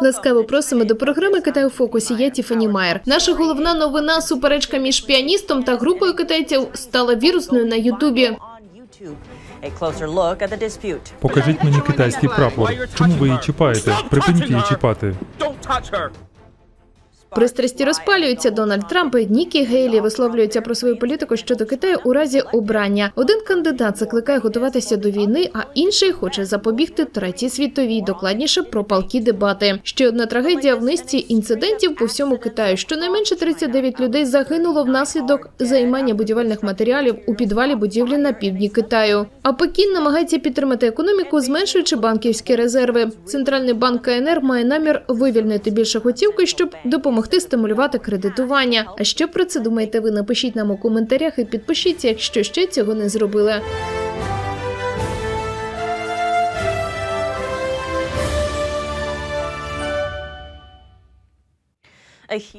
Ласкаво просимо до програми Китай у фокусі. Я Тіфані Майер. Наша головна новина суперечка між піаністом та групою китайців стала вірусною на Ютубі. Покажіть мені китайський прапор. Чому ви її чіпаєте? Припиніть її чіпати. Пристрасті розпалюються. Дональд Трамп і Нікі Гейлі висловлюються про свою політику щодо Китаю у разі обрання. Один кандидат закликає готуватися до війни, а інший хоче запобігти третій світовій. Докладніше про палкі дебати. Ще одна трагедія в низці інцидентів по всьому Китаю. Щонайменше 39 людей загинуло внаслідок займання будівельних матеріалів у підвалі будівлі на півдні Китаю. А Пекін намагається підтримати економіку, зменшуючи банківські резерви. Центральний банк КНР має намір вивільнити більше готівки, щоб допомогти стимулювати кредитування. А що про це думаєте ви? Напишіть нам у коментарях і підпишіться, якщо ще цього не зробили.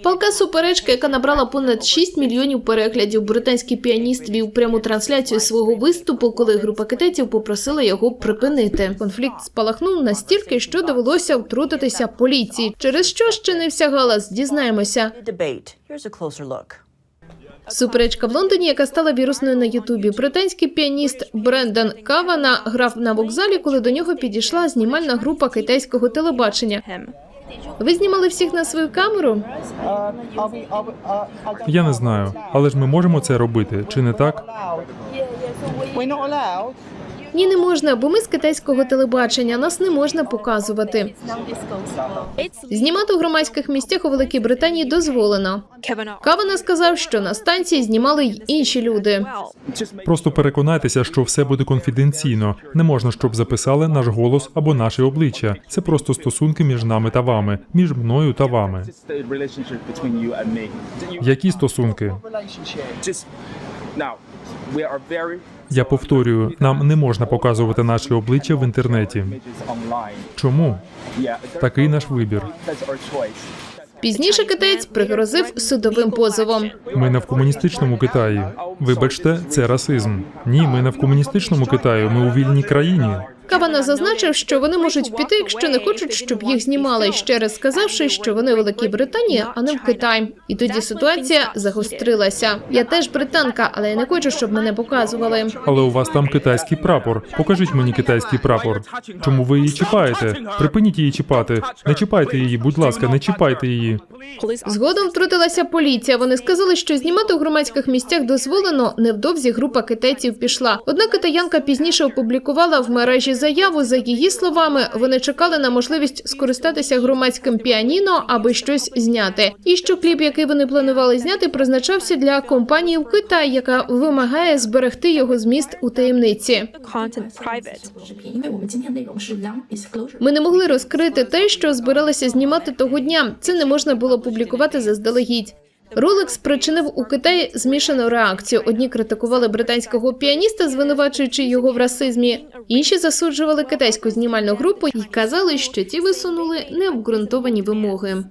Палка суперечка, яка набрала понад 6 мільйонів переглядів. Британський піаніст вів пряму трансляцію свого виступу, коли група китайців попросила його припинити. Конфлікт спалахнув настільки, що довелося втрутитися поліції. Через що ще не вся галас, дізнаємося. Суперечка в Лондоні, яка стала вірусною на Ютубі. Британський піаніст Брендан Кавана грав на вокзалі, коли до нього підійшла знімальна група китайського телебачення. Ви знімали всіх на свою камеру? Я не знаю, але ж ми можемо це робити, чи не так? Ні, не можна, бо ми з китайського телебачення. Нас не можна показувати. Знімати у громадських місцях у Великій Британії дозволено. Кавана сказав, що на станції знімали й інші люди. Просто переконайтеся, що все буде конфіденційно. Не можна, щоб записали наш голос або наше обличчя. Це просто стосунки між нами та вами, між мною та вами. Які стосунки? Я повторюю, нам не можна показувати наші обличчя в інтернеті. Чому? Такий наш вибір. Пізніше китаєць пригрозив судовим позовом. Ми не в комуністичному Китаї. Вибачте, це расизм. Ні, ми не в комуністичному Китаї. Ми у вільній країні. Кавана зазначив, що вони можуть піти, якщо не хочуть, щоб їх знімали, ще раз сказавши, що вони у Великій Британії, а не в Китай. І тоді ситуація загострилася. Я теж британка, але я не хочу, щоб мене показували. Але у вас там китайський прапор. Покажіть мені китайський прапор. Чому ви її чіпаєте? Припиніть її чіпати. Не чіпайте її, будь ласка, не чіпайте її. Згодом втрутилася поліція. Вони сказали, що знімати у громадських місцях дозволено. Невдовзі група китайців пішла. Однак китаянка пізніше опублікувала в мережі заяву, за її словами, вони чекали на можливість скористатися громадським піаніно, аби щось зняти. І що кліп, який вони планували зняти, призначався для компанії в Китаї, яка вимагає зберегти його зміст у таємниці. Ми не могли розкрити те, що збиралися знімати того дня. Це не можна було публікувати заздалегідь. Ролик спричинив у Китаї змішану реакцію. Одні критикували британського піаніста, звинувачуючи його в расизмі. Інші засуджували китайську знімальну групу і казали, що ті висунули необґрунтовані вимоги.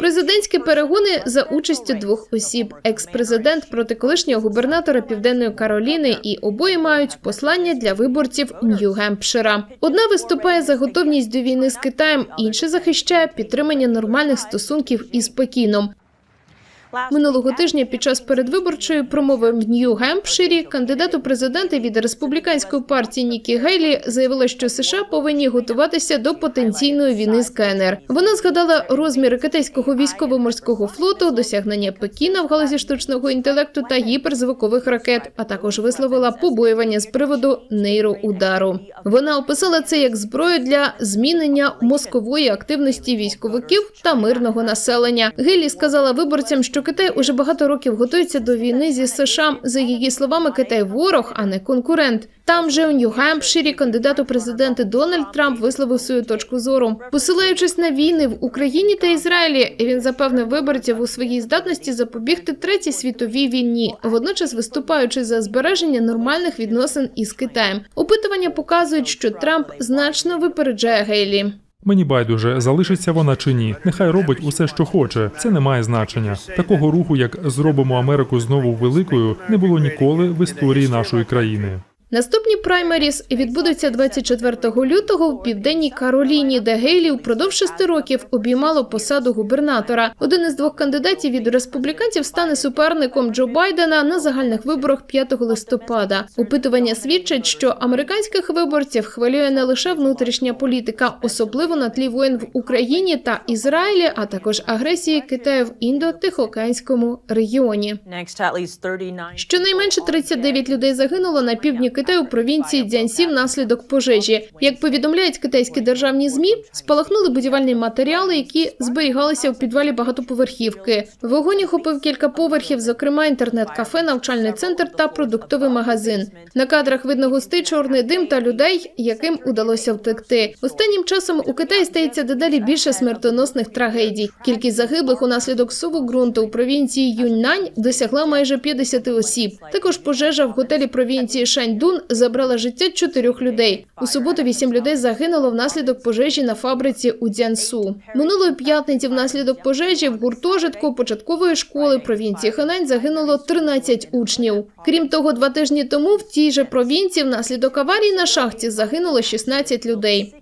Президентські перегони за участю двох осіб: екс-президент проти колишнього губернатора Південної Кароліни, і обоє мають послання для виборців Нью-Гемпшира. Одна виступає за готовність до війни з Китаєм, інша захищає підтримання нормальних стосунків із Пекіном. Минулого тижня під час передвиборчої промови в Нью-Гемпширі кандидат у президенти від республіканської партії Нікі Гейлі заявила, що США повинні готуватися до потенційної війни з КНР. Вона згадала розміри китайського військово-морського флоту, досягнення Пекіна в галузі штучного інтелекту та гіперзвукових ракет, а також висловила побоювання з приводу нейроудару. Вона описала це як зброю для змінення мозкової активності військовиків та мирного населення. Гейлі сказала виборцям, що Китай уже багато років готується до війни зі США. За її словами, Китай ворог, а не конкурент. Там же у Нью-Гемпширі кандидат у президенти Дональд Трамп висловив свою точку зору, посилаючись на війни в Україні та Ізраїлі. Він запевнив виборців у своїй здатності запобігти третій світовій війні, водночас виступаючи за збереження нормальних відносин із Китаєм. Опитування показують, що Трамп значно випереджає Гейлі. Мені байдуже, залишиться вона чи ні. Нехай робить усе, що хоче. Це не має значення. Такого руху, як зробимо Америку знову великою, не було ніколи в історії нашої країни. Наступні праймеріс відбудуться 24 лютого в південній Кароліні, де Гейлі впродовж шести років обіймало посаду губернатора. Один із двох кандидатів від республіканців стане суперником Джо Байдена на загальних виборах 5 листопада. Опитування свідчать, що американських виборців хвилює не лише внутрішня політика, особливо на тлі воєн в Україні та Ізраїлі, а також агресії Китаю в індо-тихоокеанському регіоні. Next, at least 39 Щонайменше 39 людей загинуло на півдні Китаю провінції Дзянсі внаслідок пожежі. Як повідомляють китайські державні змі, спалахнули будівельні матеріали, які зберігалися у підвалі багатоповерхівки. Вогонь охопив кілька поверхів, зокрема інтернет-кафе, навчальний центр та продуктовий магазин. На кадрах видно густий чорний дим та людей, яким удалося втекти. Останнім часом у Китаї стається дедалі більше смертоносних трагедій. Кількість загиблих унаслідок суву ґрунту у провінції Юньнань досягла майже 50 осіб. Також пожежа в готелі провінції Шаньдун забрала життя чотирьох людей. У суботу вісім людей загинуло внаслідок пожежі на фабриці у Дзянсу. Минулої п'ятниці внаслідок пожежі в гуртожитку початкової школи провінції Ханань загинуло 13 учнів. Крім того, два тижні тому в тій же провінції внаслідок аварії на шахті загинуло 16 людей.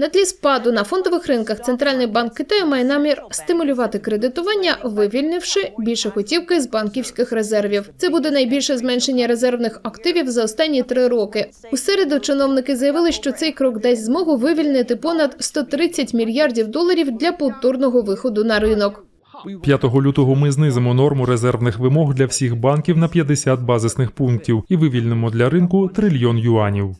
На тлі спаду на фондових ринках Центральний банк Китаю має намір стимулювати кредитування, вивільнивши більше готівки з банківських резервів. Це буде найбільше зменшення резервних активів за останні три роки. У середу чиновники заявили, що цей крок дасть змогу вивільнити понад 130 мільярдів доларів для повторного виходу на ринок. 5 лютого ми знизимо норму резервних вимог для всіх банків на 50 базисних пунктів і вивільнимо для ринку трильйон юанів.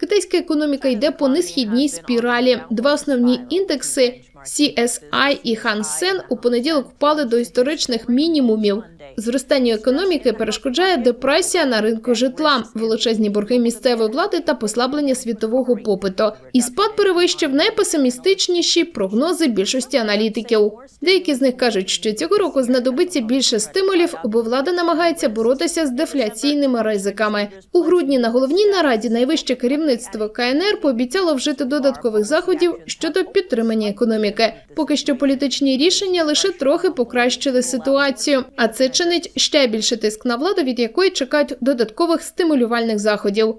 Китайська економіка йде по несхідній спіралі. Два основні індекси CSI і Seng у понеділок впали до історичних мінімумів. Зростанню економіки перешкоджає депресія на ринку житла, величезні борги місцевої влади та послаблення світового попиту. І спад перевищив найпесимістичніші прогнози більшості аналітиків. Деякі з них кажуть, що цього року знадобиться більше стимулів, бо влада намагається боротися з дефляційними ризиками. У грудні на головній нараді найвище керівництво КНР пообіцяло вжити додаткових заходів щодо підтримання економіки. Поки що політичні рішення лише трохи покращили ситуацію, а це чинить ще більше тиск на владу, від якої чекають додаткових стимулювальних заходів.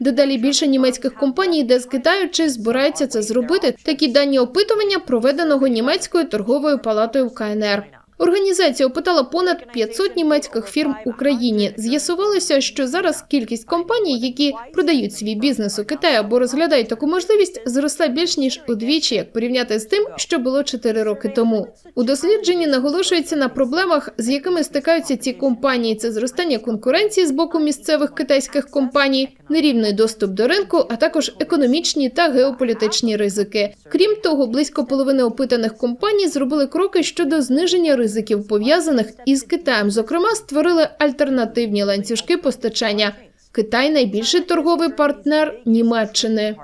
Дедалі більше німецьких компаній йде з Китаю чи збираються це зробити. Такі дані опитування проведеного німецькою торговою палатою в КНР. Організація опитала понад 500 німецьких фірм в Україні. З'ясувалося, що зараз кількість компаній, які продають свій бізнес у Китаї або розглядають таку можливість, зросла більш ніж удвічі, як порівняти з тим, що було 4 роки тому. У дослідженні наголошується на проблемах, з якими стикаються ці компанії: це зростання конкуренції з боку місцевих китайських компаній, нерівний доступ до ринку, а також економічні та геополітичні ризики. Крім того, близько половини опитаних компаній зробили кроки щодо зниження ризиків пов'язаних із Китаєм. Зокрема, створили альтернативні ланцюжки постачання. Китай найбільший торговий партнер Німеччини.